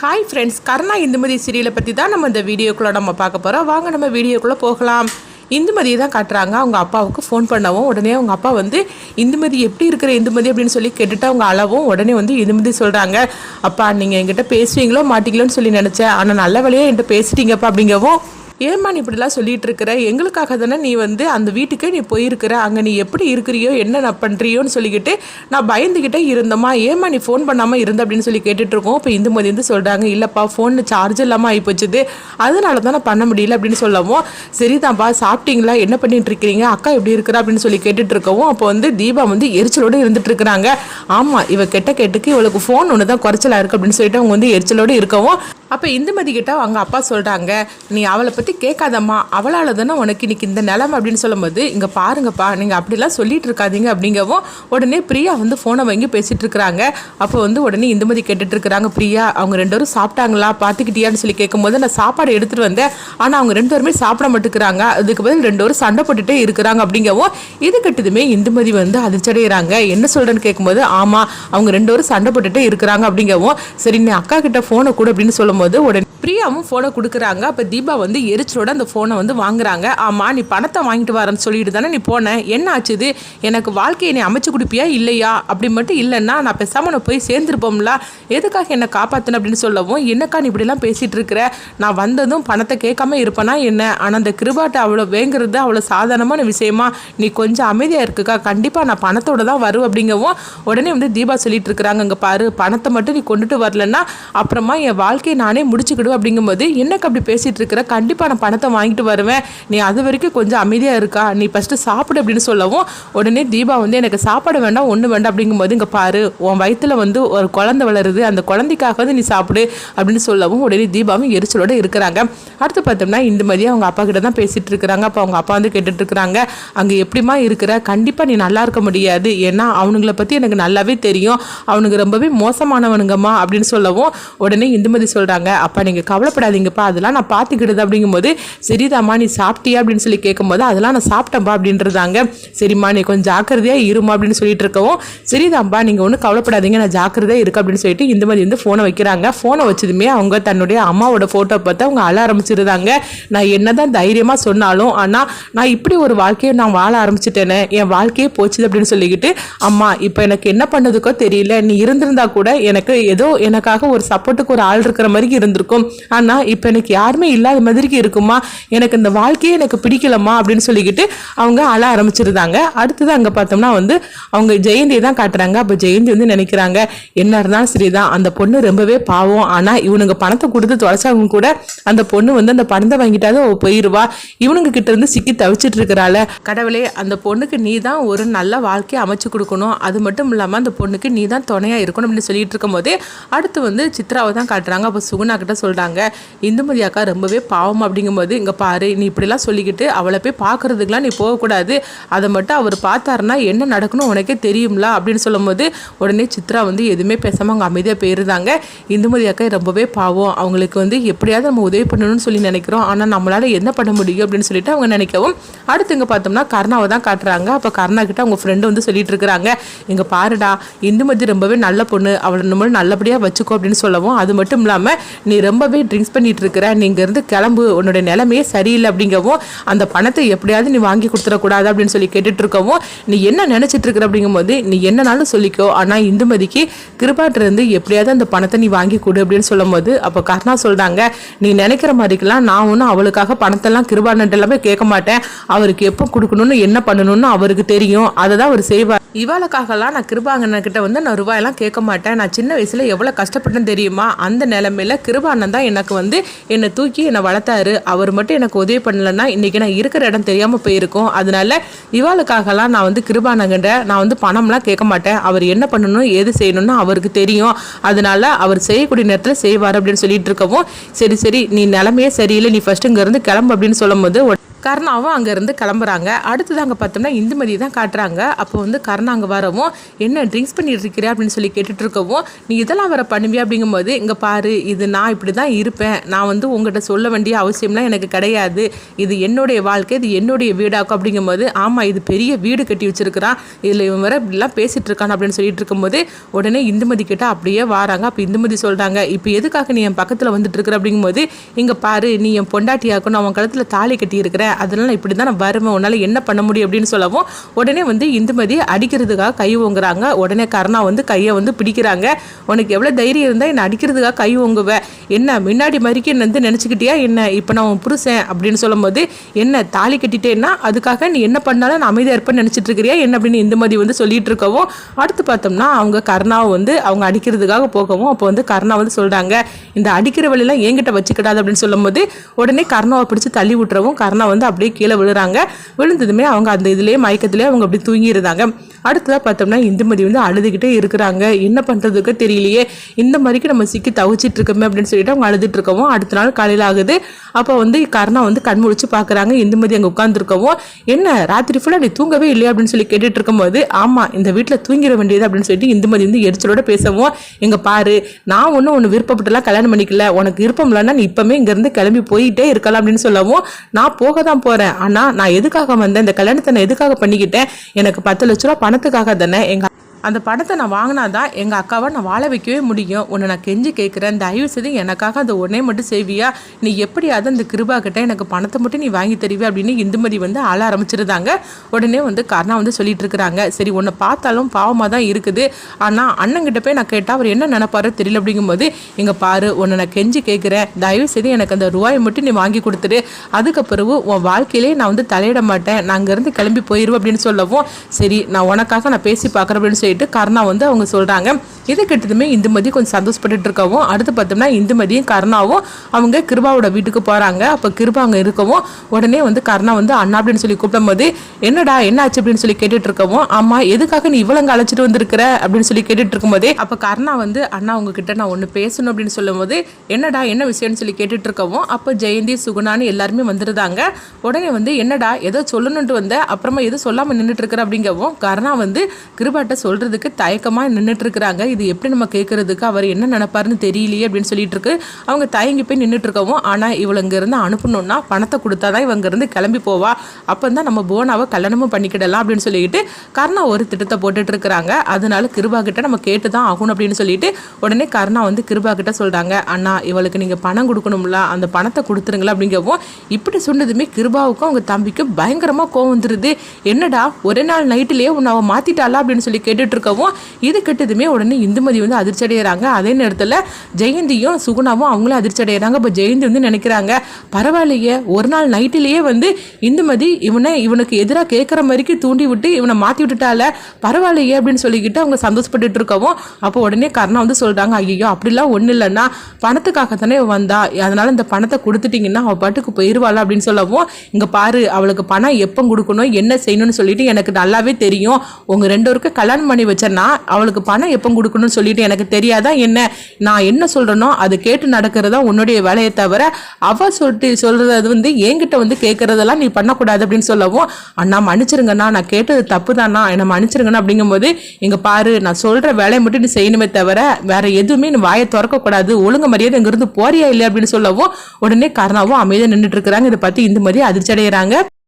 Hi friends Karuna Indumathi சீரியலை பற்றி தான் நம்ம இந்த வீடியோக்குள்ளே நம்ம பார்க்க போகிறோம் வாங்க நம்ம வீடியோக்குள்ளே போகலாம். இந்துமதியை தான் காட்டுறாங்க. அவங்க அப்பாவுக்கு ஃபோன் பண்ணவும் உடனே அவங்க அப்பா வந்து இந்துமதி எப்படி இருக்கிற இந்துமதி? அப்படின்னு சொல்லி கேட்டுட்டு அவங்க அளவும் உடனே வந்து இந்துமதி சொல்கிறாங்க அப்பா நீங்கள் என்கிட்ட பேசுவீங்களோ மாட்டிங்களோன்னு சொல்லி நினச்சேன். ஆனால் நல்ல வழியாக என்கிட்ட பேசிட்டீங்கப்பா அப்படிங்கவும் ஏம்மா நீ இப்படிலாம் சொல்லிட்டு இருக்கிற எங்களுக்காக தானே நீ வந்து அந்த வீட்டுக்கே நீ போயிருக்கிற? அங்கே நீ எப்படி இருக்கிறியோ என்ன நான் பண்ணுறியோன்னு சொல்லிக்கிட்டு நான் பயந்துக்கிட்டே இருந்தம்மா. ஏம்மா நீ ஃபோன் பண்ணாமல் இருந்த அப்படின்னு சொல்லி கேட்டுட்ருக்கோம். இப்போ இந்துமதி வந்து சொல்கிறாங்க இல்லைப்பா ஃபோன் சார்ஜ் இல்லாமல் ஆகி போச்சுது அதனால தான் நான் பண்ண முடியல அப்படின்னு சொல்லவும் சரிதான்ப்பா சாப்பிட்டீங்களா? என்ன பண்ணிட்டு இருக்கிறீங்க அக்கா எப்படி இருக்கிறா? அப்படின்னு சொல்லி கேட்டுட்டு இருக்கவும் அப்போ வந்து தீபா வந்து எரிச்சலோடு இருந்துட்டு இருக்கிறாங்க ஆமாம் இவ கெட்ட கேட்டுக்கு இவளுக்கு ஃபோன் ஒன்று தான் குறைச்சலாக இருக்கு அப்படின்னு சொல்லிட்டு அவங்க வந்து எரிச்சலோடு இருக்கவும் அப்போ இந்துமதி கிட்ட அவங்க அப்பா சொல்கிறாங்க நீ அவளை பற்றி கேட்காதம்மா அவளால் தானே உனக்கு இன்னைக்கு இந்த நிலமை அப்படின்னு சொல்லும்போது இங்கே பாருங்கப்பா நீங்கள் அப்படிலாம் சொல்லிட்டு இருக்காதீங்க அப்படிங்கவும் உடனே பிரியா வந்து ஃபோனை வாங்கி பேசிகிட்டு இருக்கிறாங்க. அப்போ வந்து உடனே இந்துமதி கேட்டுட்டு இருக்கிறாங்க பிரியா அவங்க ரெண்டு பேரும் சாப்பிட்டாங்களா பார்த்துக்கிட்டியான்னு சொல்லி கேட்கும்போது நான் சாப்பாடு எடுத்துகிட்டு வந்தேன். ஆனால் அவங்க ரெண்டு பேருமே சாப்பிட மாட்டேங்கிறாங்க. அதுக்கு பதில் ரெண்டு பேரும் சண்டை போட்டுகிட்டே இருக்கிறாங்க அப்படிங்கவும் இது கட்டதுமே இந்துமதி வந்து அதிர்ச்சடைகிறாங்க என்ன சொல்கிறேன்னு கேட்கும்போது ஆமாம் அவங்க ரெண்டு பேரும் சண்டை போட்டுகிட்டே இருக்கிறாங்க அப்படிங்கவும் சரி நீ அக்கா கிட்ட ஃபோனை கொடு அப்படின்னு சொல்லும்போது உடனே பிரியாவும் ஃபோனை கொடுக்குறாங்க. அப்போ தீபா வந்து எரிச்சலோட அந்த ஃபோனை வந்து வாங்குறாங்க. ஆமாம் நீ பணத்தை வாங்கிட்டு வரேன்னு சொல்லிட்டு தானே நீ போன. என்ன ஆச்சுது? எனக்கு வாழ்க்கையை நீ அமைச்சு கொடுப்பியா இல்லையா? அப்படி மட்டும் இல்லைன்னா நான் பேசாமல் நான் போய் சேர்ந்துருப்போம்ல. எதுக்காக என்னை காப்பாற்றணும் அப்படின்னு சொல்லவும் என்னக்கா நீ இப்படிலாம் பேசிகிட்டு இருக்கிற? நான் வந்ததும் பணத்தை கேட்காம இருப்பேனா என்ன? ஆனால் அந்த கிருபாட்டை அவ்வளோ வேங்குறது அவ்வளோ சாதாரணமான விஷயமா? நீ கொஞ்சம் அமைதியாக இருக்குக்கா. கண்டிப்பாக நான் பணத்தோட தான் வரும் அப்படிங்கவும் உடனே வந்து தீபா சொல்லிட்டு இருக்கிறாங்க அங்கே பாரு. பணத்தை மட்டும் நீ கொண்டுட்டு வரலன்னா அப்புறமா என் வாழ்க்கையை நானே முடிச்சுக்கிடுவேன் அப்படிங்கும்போது என்னக்கு அப்படி பேசிகிட்டு இருக்கிற? கண்டிப்பாக நான் பணத்தை வாங்கிட்டு வருவேன். நீ அது வரைக்கும் கொஞ்சம் அமைதியாக இருக்கா? நீ ஃபஸ்ட்டு சாப்பிடு அப்படின்னு சொல்லவும் உடனே தீபா வந்து எனக்கு சாப்பாடு வேண்டாம் ஒன்று வேண்டாம் அப்படிங்கும்போது இங்கே பாரு உன் வயிற்றில் வந்து ஒரு குழந்தை வளருது. அந்த குழந்தைக்காக வந்து நீ சாப்பிடு அப்படின்னு சொல்லவும் உடனே தீபாவும் எரிச்சலோட இருக்கிறாங்க. அடுத்து பார்த்தோம்னா இந்த மாதிரியே அவங்க அப்பா கிட்ட தான் பேசிகிட்டு இருக்கிறாங்க. அப்போ அவங்க அப்பா வந்து கேட்டுட்டு இருக்கிறாங்க அங்கே எப்படிமா இருக்கிற? கண்டிப்பாக நீ நல்லா இருக்க முடியாது. ஏன்னா அவனுங்கள பற்றி எனக்கு நல்லாவே தெரியும். அவனுக்கு ரொம்பவே மோசமானவனுங்கம்மா அப்படின்னு சொல்லவும் உடனே இந்துமதி சொல்கிறாங்க அப்பா நீங்கள் கவலைப்படாதீங்கப்பா. அதெல்லாம் நான் பார்த்துக்கிடுது அப்படிங்கும்போது சரிதாம்மா நீ சாப்பிட்டியா? அப்படின்னு சொல்லி கேட்கும்போது அதெல்லாம் நான் சாப்பிட்டேன்ப்பா அப்படின்றதாங்க. சரிம்மா நீ கொஞ்சம் ஜாக்கிரதையாக இருமா அப்படின்னு சொல்லிட்டு இருக்கவும் சரிதாம்ப்பா நீங்கள் ஒன்றும் கவலைப்படாதீங்க நான் ஜாக்கிரதையாக இருக்கு அப்படின்னு சொல்லிட்டு இந்த மாதிரி வந்து ஃபோனை வைக்கிறாங்க. ஃபோனை வச்சதுமே அவங்க தன்னுடைய அம்மாவோட ஃபோட்டோ பார்த்து அவங்க அழ ஆரம்பிச்சிருந்தாங்க. நான் என்னதான் தைரியமாக சொன்னாலும் ஆனால் நான் இப்படி ஒரு வாழ்க்கையை நான் வாழ ஆரம்பிச்சிட்டேனே என் வாழ்க்கையே போச்சுது அப்படின்னு சொல்லிக்கிட்டு அம்மா இப்போ எனக்கு என்ன பண்ணதுக்கோ தெரியல. நீ இருந்திருந்தா கூட எனக்கு ஏதோ எனக்காக ஒரு சப்போர்ட்டுக்கு ஒரு ஆள் இருக்கிற மாதிரி இருந்திருக்கும். ஆனால் இப்போ எனக்கு யாருமே இல்லாத மாதிரி இருக்குமா? எனக்கு இந்த வாழ்க்கையே எனக்கு பிடிக்கலம்மா அப்படின்னு சொல்லிக்கிட்டு அவங்க அழ ஆரம்பிச்சிருந்தாங்க. அடுத்தது அங்கே பார்த்தோம்னா வந்து அவங்க ஜெயந்தியை தான் காட்டுறாங்க. அப்போ ஜெயந்தி வந்து நினைக்கிறாங்க என்ன இருந்தாலும் சரிதான். அந்த பொண்ணு ரொம்பவே பாவம். ஆனால் இவனுங்க பணத்தை கொடுத்து தொலைச்சவங்க கூட அந்த பொண்ணு வந்து அந்த பணத்தை வாங்கிட்டாலும் அவள் போயிருவா. இவனுங்க கிட்ட இருந்து சிக்கி தவிச்சிட்டு இருக்கிறாள். கடவுளே அந்த பொண்ணுக்கு நீ தான் ஒரு நல்ல வாழ்க்கையை அமைச்சு கொடுக்கணும். அது மட்டும் இல்லாமல் அந்த பொண்ணுக்கு நீ தான் துணையாக இருக்கணும். அப்படின்னு சொல்லிட்டு இருக்கும்போதே அடுத்து வந்து சித்ராவை தான் காட்டுறாங்க. அப்போ சுகுணா கிட்ட சொல்கிறாங்க இந்துமதி அக்கா ரொம்பவே பாவம் அப்படிங்கும்போது இங்கே பாரு நீ இப்படிலாம் சொல்லிக்கிட்டு அவளை போய் பார்க்கறதுக்குலாம் நீ போகக்கூடாது. அதை மட்டும் அவர் பார்த்தாருன்னா என்ன நடக்கணும் உனக்கே தெரியும்ல? அப்படின்னு சொல்லும்போது உடனே சித்ரா வந்து எதுவுமே பேசாமல் அவங்க அமைதியாக போயிருந்தாங்க. இந்துமதி அக்கா ரொம்பவே பாவம். அவங்களுக்கு வந்து எப்படியாவது நம்ம உதவி பண்ணணும்னு சொல்லி நினைக்கிறோம். ஆனால் நம்மளால் என்ன பண்ண முடியும் அப்படின்னு சொல்லிட்டு அவங்க நினைக்கவும் அடுத்து இங்கே பார்த்தோம்னா கர்ணாவை தான் காட்டுறாங்க. அப்போ கர்ணா கிட்ட அவங்க ஃப்ரெண்டு வந்து சொல்லிட்டு இருக்கிறாங்க. இங்கே பாருடா இந்துமதி ரொம்பவே நல்ல பொண்ணு. அவளை நம்ம நல்லபடியாக வச்சுக்கோ அப்படின்னு சொல்லவும் அது மட்டும் இல்லாமல் நீ ரொம்பவே ட்ரிங்க்ஸ் பண்ணிட்டு இருக்கிற. நீ இங்கேருந்து கிளம்பு. உன்னோட நிலைமையே சரியில்லை அப்படிங்கவும் அந்த பணத்தை எப்படியாவது நீ வாங்கி கொடுத்துடக்கூடாது அப்படின்னு சொல்லி கேட்டுட்டு இருக்கவும் நீ என்ன நினச்சிட்டு இருக்கிற அப்படிங்கும்போது நீ என்னனாலும் சொல்லிக்கோ. ஆனால் இந்துமதிக்கு கிருபாட்டிருந்து எப்படியாவது அந்த பணத்தை நீ வாங்கி கொடு அப்படின்னு சொல்லும் போது அப்போ கர்ணா சொல்கிறாங்க நீ நினைக்கிற மாதிரிக்கெல்லாம் நான் ஒன்றும் அவளுக்காக பணத்தெல்லாம் கிருபானட்டு எல்லாமே கேட்க மாட்டேன். அவருக்கு எப்போ கொடுக்கணும்னு என்ன பண்ணணும்னு அவருக்கு தெரியும். அதை தான் அவர் செய்வார். இவாளுக்காகலாம் நான் கிருபாங்கண்ணன்கிட்ட வந்து நான் ரூபாயெல்லாம் கேட்க மாட்டேன். நான் சின்ன வயசில் எவ்வளோ கஷ்டப்பட்டேன்னு தெரியுமா? அந்த நிலமையில கிருபானன் தான் எனக்கு வந்து என்னை தூக்கி என்னை வளர்த்தாரு. அவர் மட்டும் எனக்கு உதவி பண்ணலன்னா இன்னைக்கு நான் இருக்கிற இடம் தெரியாமல் போயிருக்கோம். அதனால இவாளுக்காகலாம் நான் வந்து கிருபானங்கன்ற நான் வந்து பணம்லாம் கேட்க மாட்டேன். அவர் என்ன பண்ணணும் ஏது செய்யணும்னு அவருக்கு தெரியும். அதனால அவர் செய்யக்கூடிய நேரத்தில் செய்வார் அப்படின்னு சொல்லிட்டு இருக்கவும் சரி சரி நீ நிலமையே சரியில்லை. நீ ஃபர்ஸ்ட் இங்கேருந்து கிளம்பு அப்படின்னு சொல்லும்போது கருணாவும் அங்கேருந்து கிளம்புறாங்க. அடுத்தது அங்கே பார்த்தோம்னா இந்துமதி தான் காட்டுறாங்க. அப்போ வந்து கருணா அங்கே வரவும் என்ன ட்ரிங்க்ஸ் பண்ணிட்டு இருக்கிறியா? அப்படின்னு சொல்லி கேட்டுட்டு இருக்கவும் நீ இதெல்லாம் வர பண்ணுவியா? அப்படிங்கும்போது இங்கே பாரு இது நான் இப்படி தான் இருப்பேன். நான் வந்து உங்கள்கிட்ட சொல்ல வேண்டிய அவசியம்லாம் எனக்கு கிடையாது. இது என்னுடைய வாழ்க்கை இது என்னுடைய வீடாக்கும். அப்படிங்கும்போது ஆமாம் இது பெரிய வீடு கட்டி வச்சிருக்கிறான் இதில் இவன் வர இப்படிலாம் பேசிகிட்டு இருக்கான். அப்படின்னு சொல்லிட்டு இருக்கும்போது உடனே இந்துமதி கிட்ட அப்படியே வராங்க. அப்போ இந்துமதி சொல்கிறாங்க இப்போ எதுக்காக நீ என் பக்கத்தில் வந்துட்டு இருக்கிற? அப்படிங்கும்போது இங்கே பாரு நீ என் பொண்டாட்டியாக்கும் அவன் கழுத்தில் தாலி கட்டியிருக்கிற அதனால இப்படி தான் நான் வருவேன். உன்னால் என்ன பண்ண முடியும் அப்படின்னு சொல்லவும் உடனே வந்து இந்துமதி அடிக்கிறதுக்காக கை ஓங்குறாங்க. உடனே கருணா வந்து கையை வந்து பிடிக்கிறாங்க. உனக்கு எவ்வளோ தைரியம் இருந்தால் என்னை அடிக்கிறதுக்காக கை ஓங்குவேன் என்ன முன்னாடி மாதிரிக்கு என்ன வந்து நினச்சிக்கிட்டியா? என்ன இப்போ நான் உன் புருஷன் அப்படின்னு சொல்லும்போது என்ன தாலி கட்டிட்டேன்னா அதுக்காக நீ என்ன பண்ணாலும் நான் அமைதியாக இருப்பேன்னு நினச்சிட்டு இருக்கிறியா? என்ன அப்படின்னு இந்துமதி வந்து சொல்லிட்டு இருக்கவும் அடுத்து பார்த்தோம்னா அவங்க கருணாவை வந்து அவங்க அடிக்கிறதுக்காக போகவும் அப்போ வந்து கருணா வந்து சொல்கிறாங்க இந்த அடிக்கிற வழியெல்லாம் என்கிட்ட வச்சுக்கிடாது அப்படின்னு சொல்லும்போது உடனே கருணாவை பிடிச்சி தள்ளி விட்டுறவும் கருணா வந்து அப்படியே கீழே விழுறாங்க. விழுந்ததுமே அவங்க அந்த இதுலேயே மயக்கத்துலேயே அவங்க அப்படி தூங்கியிருந்தாங்க. அடுத்ததாக பார்த்தோம்னா இந்துமதி வந்து அழுதுகிட்டே இருக்கிறாங்க. என்ன பண்ணுறதுக்கு தெரியலையே. இந்த மாதிரிக்கு நம்ம சிக்கி தவிச்சிட்டு இருக்கோமே அப்படின்னு சொல்லிட்டு அவங்க அழுதுட்டு இருக்கவும் அடுத்த நாள் காலையில் ஆகுது. அப்போ வந்து கர்ணா வந்து கண் முழிச்சு பார்க்குறாங்க. இந்துமதி அங்கே உட்காந்துருக்கவும் என்ன? ராத்திரி ஃபுல்லாக நீ தூங்கவே இல்லையா? அப்படின்னு சொல்லி கேட்டுட்டு இருக்கும்போது ஆமாம் இந்த வீட்டில் தூங்கிட வேண்டியது அப்படின்னு சொல்லிட்டு இந்துமதி வந்து எரிச்சலோட பேசவும் எங்க பாரு நான் ஒன்றும் ஒன்று விருப்பப்பட்டுலாம் கல்யாணம் பண்ணிக்கல. உனக்கு விருப்பம் இல்லைன்னா நீ இப்போமே இங்கேருந்து கிளம்பி போயிட்டே இருக்கலாம் அப்படின்னு சொல்லவும் நான் போக தான் போகிறேன் ஆனால் நான் எதுக்காக வந்தேன்? இந்த கல்யாணத்தை நான் எதுக்காக பண்ணிக்கிட்டேன்? எனக்கு பத்து லட்ச ரூபா பணத்துக்காக தானே எங்கள் அந்த பணத்தை நான் வாங்கினா தான் எங்கள் அக்காவை நான் வாழ வைக்கவே முடியும். உன்னை நான் கெஞ்சி கேட்குறேன். தயவு செய்து எனக்காக அந்த ஒன்னே மட்டும் செய்வியா? நீ எப்படியாவது அந்த கிருபா கிட்ட எனக்கு பணத்தை மட்டும் நீ வாங்கி தருவியா? அப்படின்னு இந்துமதி வந்து ஆள ஆரம்பிச்சிருந்தாங்க. உடனே வந்து கர்ணா வந்து சொல்லிட்டு இருக்கிறாங்க. சரி உன்னை பார்த்தாலும் பாவமாக தான் இருக்குது. ஆனால் அண்ணங்கிட்ட போய் நான் கேட்டால் அவர் என்ன நினைப்பாரோ தெரியல அப்படிங்கும்போது இங்கே பாரு உன்னை நான் கெஞ்சி கேட்குறேன். தயவு செய்து எனக்கு அந்த ரூபாயை மட்டும் நீ வாங்கி கொடுத்துரு. அதுக்கு உன் வாழ்க்கையிலே நான் வந்து தலையிட மாட்டேன். நான் அங்கேருந்து கிளம்பி போயிடுவேன் அப்படின்னு சொல்லவும் சரி நான் உனக்காக நான் பேசி பார்க்குறேன் அப்படின்னு சொல்லிட்டு கருணா வந்து அவங்க சொல்கிறாங்க இது கிட்டதுமே இந்துமதி கொஞ்சம் சந்தோஷப்பட்டுட்டு இருக்கவும் அடுத்து பார்த்தோம்னா இந்துமதியும் கருணாவும் அவங்க கிருபாவோட வீட்டுக்கு போகிறாங்க அப்போ கிருபா அங்கே இருக்கவும் உடனே வந்து கருணா வந்து அண்ணா அப்படின்னு சொல்லி கூப்பிடும்போது என்னடா என்ன ஆச்சு அப்படின்னு சொல்லி கேட்டுட்டு இருக்கவும் அம்மா எதுக்காக நீ இவ்வளவு அழைச்சிட்டு வந்திருக்கிற? அப்படின்னு சொல்லி கேட்டுட்டு இருக்கும்போதே அப்போ கருணா வந்து அண்ணா உங்ககிட்ட நான் ஒன்று பேசணும் அப்படின்னு சொல்லும்போது என்னடா என்ன விஷயம்னு சொல்லி கேட்டுட்டு இருக்கவும் அப்போ ஜெயந்தி சுகுணான்னு எல்லாருமே வந்துருந்தாங்க. உடனே வந்து என்னடா ஏதோ சொல்லணுன்ட்டு வந்த அப்புறமா எதுவும் சொல்லாமல் நின்றுட்டு இருக்கிற அப்படிங்கவும் கருணா வந்து கிருபாட்ட சொல்கிறதுக்கு தயக்கமாக நின்றுட்டு இருக்கிறாங்க இது எப்படி நம்ம கேட்குறதுக்கு அவர் என்ன நினப்பாருன்னு தெரியலையே அப்படின்னு சொல்லிட்டு இருக்கு அவங்க தயங்கி போய் நின்றுட்டு இருக்கவும் ஆனால் இவளை இங்கேருந்து அனுப்பணும்னா பணத்தை கொடுத்தா தான் இவங்க இருந்து கிளம்பி போவா. அப்போ தான் நம்ம போனாவை கல்யாணமும் பண்ணிக்கிடலாம் அப்படின்னு சொல்லிட்டு கர்ணா ஒரு திட்டத்தை போட்டுட்டு அதனால கிருபா கிட்ட நம்ம கேட்டு தான் ஆகணும் அப்படின்னு சொல்லிட்டு உடனே கர்ணா வந்து கிருபா கிட்ட சொல்கிறாங்க அண்ணா இவளுக்கு நீங்கள் பணம் கொடுக்கணும்ல அந்த பணத்தை கொடுத்துருங்களா அப்படிங்கவும் இப்படி சொன்னதுமே கிருபாவுக்கும் அவங்க தம்பிக்கும் பயங்கரமாக கோவம் வந்துருது. என்னடா ஒரே நாள் நைட்டிலேயே உன்னை அவள் மாற்றிட்டாளா அப்படின்னு சொல்லி கேட்டு இருக்கவும் இது கெட்டதுமே உடனே இந்துமதி வந்து அதிர்ச்சி அடைகிறாங்க அதே நேரத்தில் ஜெயந்தியும் சுகுணாவும் அவங்களும் அதிர்ச்சி அடைகிறாங்க இப்போ ஜெயந்தி வந்து நினைக்கிறாங்க பரவாயில்லையே ஒரு நாள் நைட்டிலேயே வந்து இந்துமதி இவனை இவனுக்கு எதிராக கேட்குற மாதிரிக்கு தூண்டி விட்டு இவனை மாற்றி விட்டுட்டால பரவாயில்லையே அப்படின்னு சொல்லிக்கிட்டு அவங்க சந்தோஷப்பட்டுட்டு இருக்கவும் அப்போ உடனே கர்ணா வந்து சொல்கிறாங்க ஐயோ அப்படிலாம் ஒன்றும் இல்லைன்னா பணத்துக்காக தானே வந்தா அதனால் இந்த பணத்தை கொடுத்துட்டீங்கன்னா அவள் பாட்டுக்கு போயிடுவாள் அப்படின்னு சொல்லவும் இங்கே பாரு அவளுக்கு பணம் எப்போ கொடுக்கணும் என்ன செய்யணும்னு சொல்லிட்டு எனக்கு நல்லாவே தெரியும். உங்கள் ரெண்டு பேருக்கு கல்யாணம் பண்ணி வச்சேன்னா அவளுக்கு பணம் எப்போ கொடுக்கணும்னு சொல்லிட்டு எனக்கு தெரியாதா என்ன? நான் என்ன சொல்கிறேனோ அது கேட்டு நடக்கிறதா உன்னுடைய வேலையை தவிர அவள் சொல்லிட்டு சொல்கிறது வந்து என்கிட்ட வந்து கேட்குறதெல்லாம் நீ பண்ணக்கூடாது அப்படின்னு சொல்லவும் அண்ணா மன்னிச்சிருங்கண்ணா நான் கேட்டது தப்பு தானா என்னை மன்னிச்சிருங்கண்ணா அப்படிங்கும்போது இங்கே பாரு நான் சொல்கிற வேலையை மட்டும் நீ செய்யணுமே தவிர வேற எதுவுமே நீ வாயை திறக்கக்கூடாது ஒழுங்கு மரியாதை இங்கேருந்து போறியா இல்லை அப்படின்னு சொல்லவும் உடனே கருணாவும் அமைதியாக நின்றுட்டு இருக்கிறாங்க. இதை பற்றி இந்த மாதிரி அதிர்ச்சி அடைகிறாங்க